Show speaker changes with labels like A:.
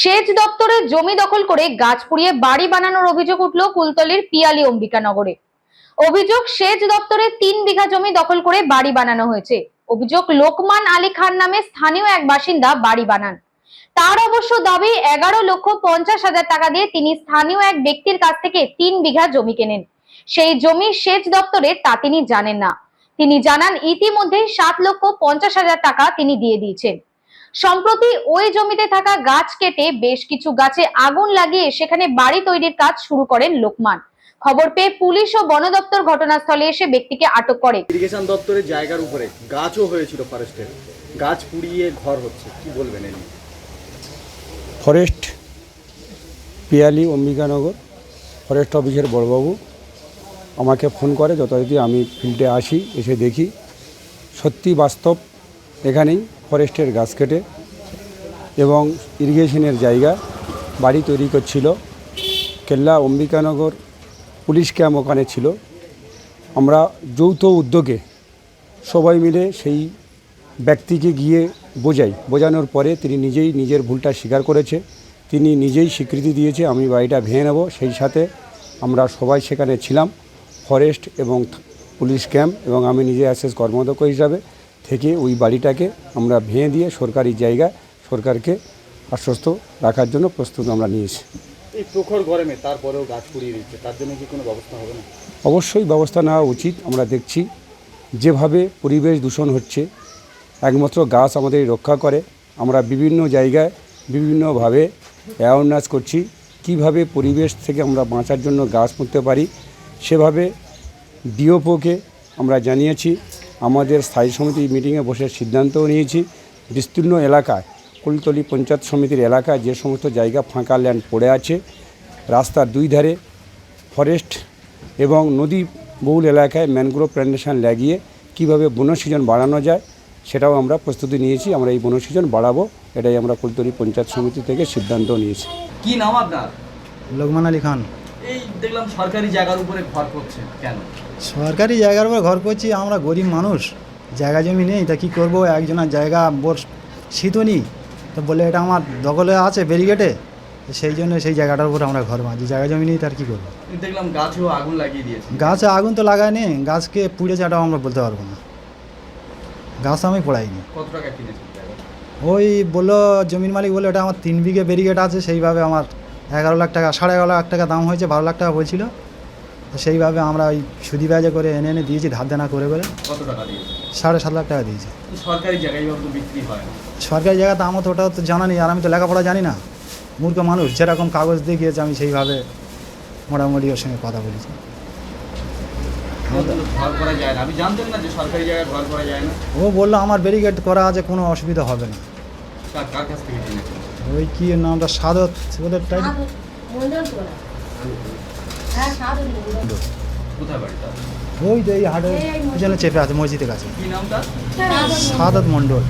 A: সেচ দপ্তরের জমি দখল করে গাছ পুড়িয়ে বাড়ি বানানোর অভিযোগ উঠল কুলতলির পিয়ালি অম্বিকানগরে। অভিযোগ, সেচ দপ্তরে তিন বিঘা জমি দখল করে বাড়ি বানানো হয়েছে। অভিযোগ, লোকমান আলী খান নামে স্থানীয় এক বাসিন্দা বাড়ি বানান। তার অবশ্য দাবি, এগারো লক্ষ পঞ্চাশ হাজার টাকা দিয়ে তিনি স্থানীয় এক ব্যক্তির কাছ থেকে তিন বিঘা জমি কেনেন। সেই জমি সেচ দপ্তরে তা তিনি জানেন না। তিনি জানান ইতিমধ্যে সাত লক্ষ পঞ্চাশ হাজার টাকা তিনি দিয়ে দিয়েছেন। সম্প্রতি ওই জমিতে থাকা গাছ কেটে বেশ কিছু গাছে আগুন লাগিয়ে সেখানে বাড়ি তৈরির কাজ শুরু করেন লোকমান। খবর পেয়ে পুলিশ ও বন দপ্তর ঘটনাস্থলে এসে ব্যক্তিকে আটক করে।
B: ইরিগেশন দপ্তরের জায়গার উপরে গাছও হয়েছিল ফরেস্টের। গাছ পুড়িয়ে ঘর হচ্ছে কি বলবেন এ নিয়ে?
C: ফরেস্ট পিয়ালি অম্বিকানগর ফরেস্ট অফিসের বড়বাবু আমাকে ফোন করে যথারীতি আমি ফিল্ডে আসি এসে দেখি। সত্যি বাস্তব এখানেই ফরেস্টের গাছ কেটে এবং ইরিগেশনের জায়গা বাড়ি তৈরি করছিল। কেল্লা অম্বিকানগর পুলিশ ক্যাম্প ওখানে ছিল। আমরা যৌথ উদ্যোগে সবাই মিলে সেই ব্যক্তিকে গিয়ে বোঝাই। বোঝানোর পরে তিনি নিজেই নিজের ভুলটা স্বীকার করেছে। তিনি নিজেই স্বীকৃতি দিয়েছে, আমি বাড়িটা ভেঙে নেব। সেই সাথে আমরা সবাই সেখানে ছিলাম। ফরেস্ট এবং পুলিশ ক্যাম্প এবং আমি নিজে অ্যাসেস কর্মদক্ষ হিসাবে থেকে ওই বাড়িটাকে আমরা ভেঙে দিয়ে সরকারি জায়গা সরকারকে আশ্বস্ত রাখার জন্য প্রস্তুত আমরা নিয়েছি।
B: এই প্রখর গরমে তারপরেও গাছ পুড়িয়ে দিচ্ছে তার জন্য কি কোনো ব্যবস্থা হবে না?
C: অবশ্যই ব্যবস্থা নেওয়া উচিত আমরা দেখছি। যেভাবে পরিবেশ দূষণ হচ্ছে একমাত্র গাছ আমাদের রক্ষা করে আমরা বিভিন্ন জায়গায় বিভিন্নভাবে অ্যাওয়ারনেস করছি কীভাবে পরিবেশ থেকে আমরা বাঁচার জন্য গাছ পুঁততে পারি সেভাবে ডিওপোকে আমরা জানিয়েছি আমাদের স্থায়ী সমিতি মিটিংয়ে বসে সিদ্ধান্তও নিয়েছি বিস্তীর্ণ এলাকায় কুলতলি পঞ্চায়েত সমিতির এলাকায় যে সমস্ত জায়গা ফাঁকা ল্যান্ড পড়ে আছে রাস্তার দুই ধারে ফরেস্ট এবং নদী বহুল এলাকায় ম্যানগ্রোভ প্ল্যান্টেশন লাগিয়ে কীভাবে বনসৃজন বাড়ানো যায় সেটাও আমরা প্রস্তুতি নিয়েছি আমরা এই বনসৃজন বাড়াবো এটাই আমরা কুলতলি পঞ্চায়েত সমিতি থেকে সিদ্ধান্ত নিয়েছি।
B: কি নাম আপনার?
D: লোকমান আলী খান।
B: এই দেখলাম সরকারি জায়গার উপরে ঘর করছে কেন?
D: সরকারি জায়গার উপর ঘর করছি আমরা গরিব মানুষ জায়গা জমি নেই তা কী করব? একজনের জায়গা বোর শীতও নেই। তো বলে এটা আমার দখলে আছে ব্যারিগেটে তো সেই জন্য সেই জায়গাটার উপর আমরা ঘর বাঁধি জায়গা জমি নেই তার কী করব?
B: দেখলাম গাছেও আগুন লাগিয়ে দিয়েছে।
D: গাছে আগুন তো লাগায়নি গাছকে পুড়েছে এটাও আমরা বলতে পারব না। গাছ আমি পড়াইনি।
B: কত টাকা কিনেছেন
D: ওই বলল জমির মালিক বলল এটা আমার তিন বিঘে ব্যারিগেট আছে সেইভাবে আমার এগারো লাখ টাকা সাড়ে এগারো লাখ টাকা দাম হয়েছে বারো লাখ টাকা বলছিল। সেইভাবে আমরা ওই সুদি ব্যাজে করে এনে এনে দিয়েছি ধার দেনা করে করে।
B: কত টাকা দিয়েছে?
D: সাড়ে সাত লাখ টাকা দিয়েছি।
B: সরকারি জায়গায় তো বিক্রি হয়
D: সরকারি জায়গাতে আমার তো ওটা তো জানা নেই আর আমি তো লেখাপড়া জানি না। মূর্খ মানুষ যেরকম কাগজ দিয়ে গিয়েছে আমি সেইভাবে মোটামুটি ওর সঙ্গে কথা বলেছি।
B: আমাদের তো ঘর করা যায় না। আমি জানতেন না যে সরকারি জায়গায় ঘর করা যায় না।
D: ও বলল আমার ব্যারিকেড করা আছে কোনো অসুবিধা হবে না। ওই কি নামটা? সাদত ওদের
B: বাড়িটা
D: ওই তো এই হাটের পিছনে চেপে আছে মসজিদের কাছে।
B: সাদাত
D: সাদত মণ্ডল।